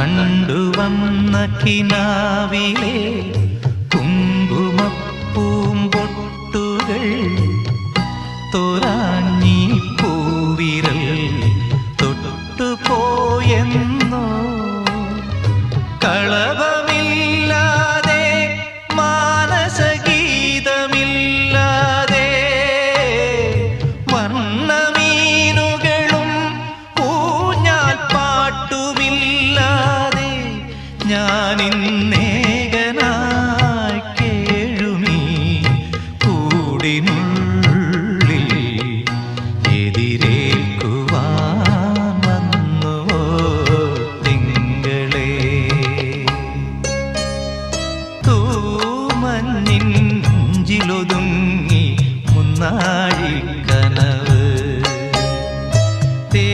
കണ്ടുവന്ന കിനാവിലെ കുങ്കുമപ്പൂമ്പൊട്ടുകൾ തോരാഞ്ഞി പൂവിരൽ തൊട്ടുപോയെന്നോ ഞാനിന്നേകനായി കേഴുമീ കൂടിനുള്ളിൽ എതിരേൽക്കുവാൻ വന്നുവോ തിങ്കളെ തൂമഞ്ഞിൻ മുഞ്ചിലൊതുങ്ങി മുന്നാഴിക്കനവ് തേ